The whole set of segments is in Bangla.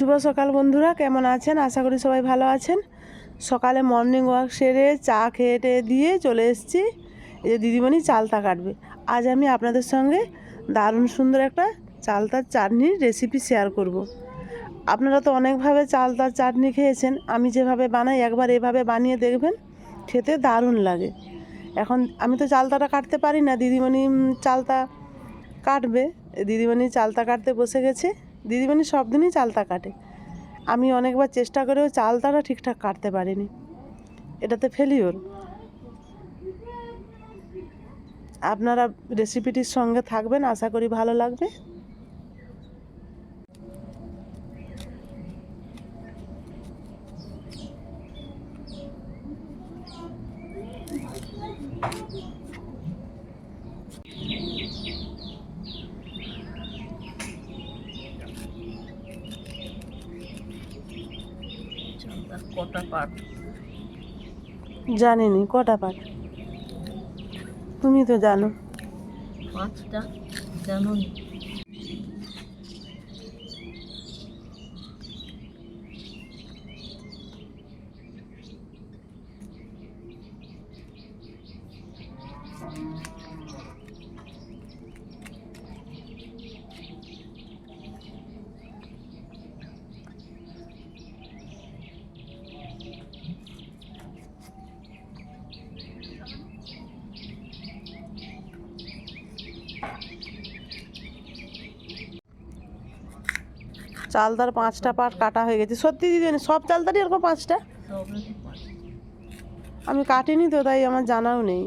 শুভ সকাল বন্ধুরা, কেমন আছেন? আশা করি সবাই ভালো আছেন। সকালে মর্নিং ওয়াক সেরে চা খেয়ে দিয়ে চলে এসেছি। যে দিদিমণি চালতা কাটবে। আজ আমি আপনাদের সঙ্গে দারুণ সুন্দর একটা চালতার চাটনির রেসিপি শেয়ার করব। আপনারা তো অনেকভাবে চালতার চাটনি খেয়েছেন, আমি যেভাবে বানাই একবার এভাবে বানিয়ে দেখবেন, খেতে দারুণ লাগে। এখন আমি তো চালতাটা কাটতে পারি না, দিদিমণি চালতা কাটবে। দিদিমণি চালতা কাটতে বসে গেছে। দিদিমণি সব দিনই চালতা কাটে। আমি অনেকবার চেষ্টা করেও চালতাটা ঠিকঠাক কাটতে পারিনি। এটাতে ফেলিওর আপনারা রেসিপিটির সঙ্গে থাকবেন, আশা করি ভালো লাগবে চালতার কটা পাট জানিনি কটা পাট তুমি তো জানো। পাঁচটা? জানো নি? চালতার পাঁচটা পাট কাটা হয়ে গেছে। সত্যি দিদিমণি সব চালতারই এরকম পাঁচটা? আমি কাটিনি তো, তাই আমার জানাও নেই।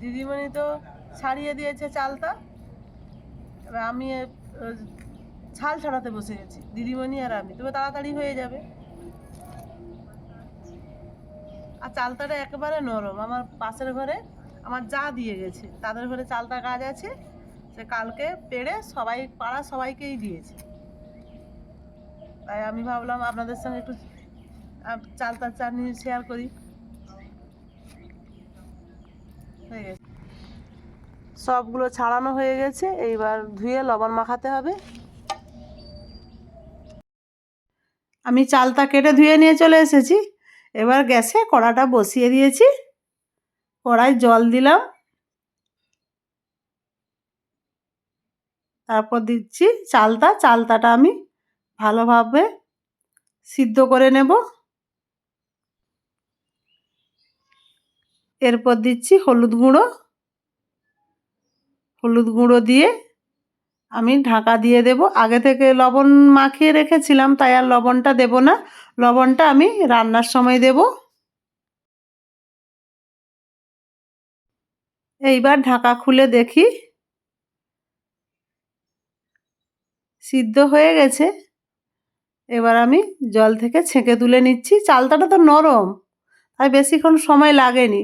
দিদিমণি তো ছাড়িয়ে দিয়েছে চালটা এবার আমি ছাল ছাড়াতে বসে গেছি। দিদিমণি আর আমি। তবে তাড়াতাড়ি হয়ে যাবে। আর চালতাটা একেবারে নরম। আমার পাশের ঘরে আমার যা দিয়ে গেছে, তাদের ঘরে চালতা গাছ আছে, সে কালকে পেড়ে সবাই, পাড়া সবাইকেই দিয়েছে। তাই আমি ভাবলাম আপনাদের সঙ্গে একটু চালতার চাটনি শেয়ার করি। সবগুলো ছাড়ানো হয়ে গেছে। এইবার ধুয়ে লবণ মাখাতে হবে। আমি চালতা কেটে ধুয়ে নিয়ে চলে এসেছি। এবার গ্যাসে কড়াটা বসিয়ে দিয়েছি। কড়াই জল দিলাম। তারপর দিচ্ছি চালতা চালতাটা আমি ভালোভাবে সিদ্ধ করে নেব। এরপর দিচ্ছি হলুদ গুঁড়ো। হলুদ গুঁড়ো দিয়ে আমি ঢাকা দিয়ে দেব। আগে থেকে লবণ মাখিয়ে রেখেছিলাম, তাই আর লবণটা দেব না। লবণটা আমি রান্নার সময় দেব। এইবার ঢাকা খুলে দেখি। সিদ্ধ হয়ে গেছে। এবার আমি জল থেকে ছেঁকে তুলে নিচ্ছি। চালতাটা তো নরম, তাই বেশিক্ষণ সময় লাগেনি।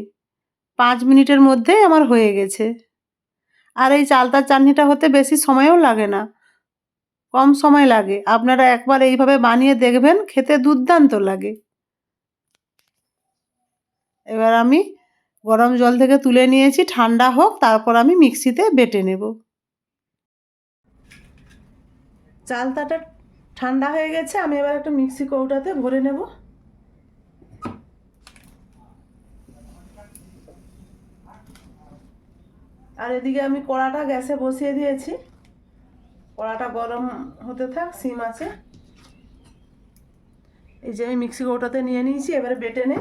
পাঁচ মিনিটের মধ্যেই আমার হয়ে গেছে। আর এই চালতার চাটনিটা হতে বেশি সময়ও লাগে না। কম সময় লাগে। আপনারা একবার এইভাবে বানিয়ে দেখবেন, খেতে দুর্দান্ত লাগে। এবার আমি গরম জল থেকে তুলে নিয়েছি, ঠান্ডা হোক, তারপর আমি মিক্সিতে বেটে নেব। চালতাটা ঠান্ডা হয়ে গেছে, আমি এবার একটা মিক্সি কৌটাতে ভরে নেব। আর এদিকে আমি কড়াটা গ্যাসে বসিয়ে দিয়েছি। কড়াটা গরম হতে থাক, সিম আছে। এই যে আমি মিক্সি কৌটাতে নিয়ে নিয়েছি, এবারে বেটে নে।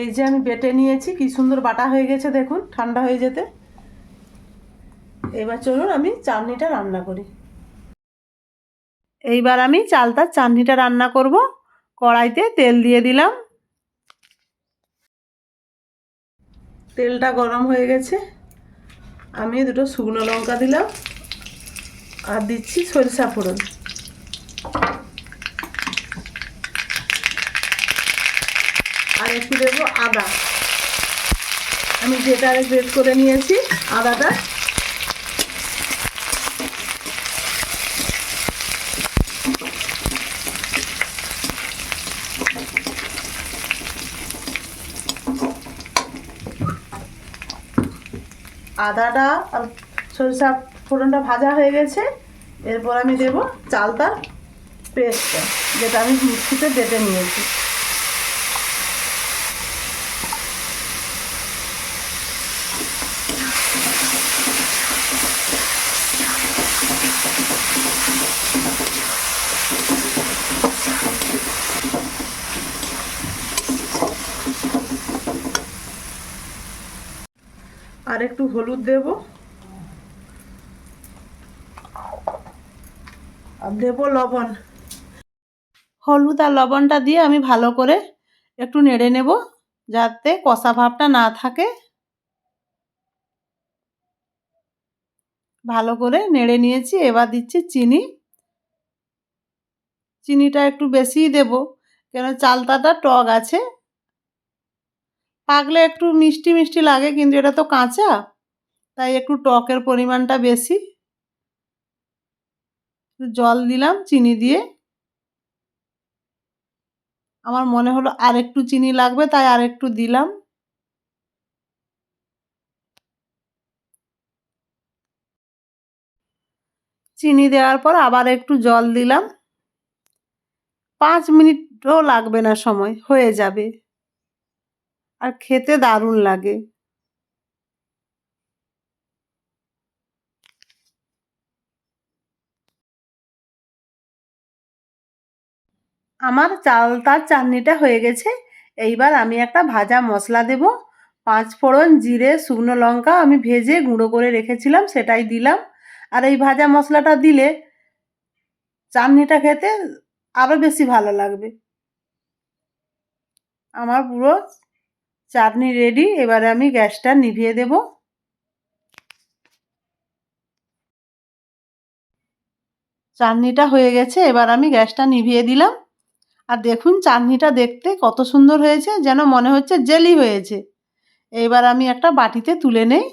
এই যে আমি বেটে নিয়েছি, কি সুন্দর বাটা হয়ে গেছে দেখুন, ঠান্ডা হয়ে যেতে। এবার চলুন আমি চাটনিটা রান্না করি। এইবার আমি চালতার চাটনিটা রান্না করব। কড়াইতে তেল দিয়ে দিলাম। তেলটা গরম হয়ে গেছে। আমি দুটো শুকনো লঙ্কা দিলাম আর দিচ্ছি সরিষা ফোড়ন। আর একটু দেবো আদা। আমি যেটা গ্রেড করে নিয়েছি, আদাটা আদাটা আর সরিষা ফোড়নটা ভাজা হয়ে গেছে। এরপর আমি দেব চালতার পেস্টটা যেটা আমি মিক্সিতে বেটে নিয়েছি। আর একটু হলুদ দেব। আর দেব লবণ। হলুদ আর লবণটা দিয়ে আমি ভালো করে একটু নেড়ে নেব, যাতে কষা ভাবটা না থাকে। ভালো করে নেড়ে নিয়েছি, এবার দিচ্ছি চিনি। চিনিটা একটু বেশিই দেব, কেন চালতাটা টক আছে। পাকলে একটু মিষ্টি মিষ্টি লাগে, কিন্তু এটা তো কাঁচা, তাই একটু টকের পরিমাণটা বেশি। জল দিলাম, চিনি দিয়ে। আমার মনে হলো আর একটু চিনি লাগবে, তাই আর একটু দিলাম। চিনি দেওয়ার পর আবার একটু জল দিলাম। পাঁচ মিনিটও লাগবে না সময়, হয়ে যাবে। আর খেতে দারুণ লাগে। আমার চালতার চাটনিটা হয়ে গেছে। এইবার আমি একটা ভাজা মশলা দেব। পাঁচ ফোড়ন জিরে, শুকনো লঙ্কা আমি ভেজে গুঁড়ো করে রেখেছিলাম, সেটাই দিলাম। আর এই ভাজা মশলাটা দিলে চাটনিটা খেতে আরও বেশি ভালো লাগবে। আমার পুরো চাটনি রেডি এবারে আমি গ্যাসটা নিভিয়ে দেব। চাটনিটা হয়ে গেছে, এবার আমি গ্যাসটা নিভিয়ে দিলাম। আর দেখুন চাটনিটা দেখতে কত সুন্দর হয়েছে, যেন মনে হচ্ছে জেলি হয়েছে। এইবার আমি একটা বাটিতে তুলে নেই।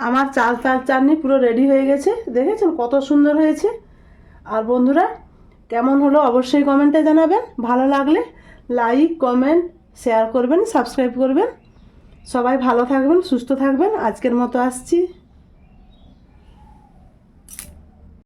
আমার চাল তাল চাটনি পুরো রেডি হয়ে গেছে। দেখেছেন কত সুন্দর হয়েছে? আর বন্ধুরা, কেমন হলো অবশ্যই কমেন্টে জানাবেন। ভালো লাগলে লাইক কমেন্ট শেয়ার করবেন সাবস্ক্রাইব করবেন। সবাই ভালো থাকবেন, সুস্থ থাকবেন। আজকের মতো আসছি।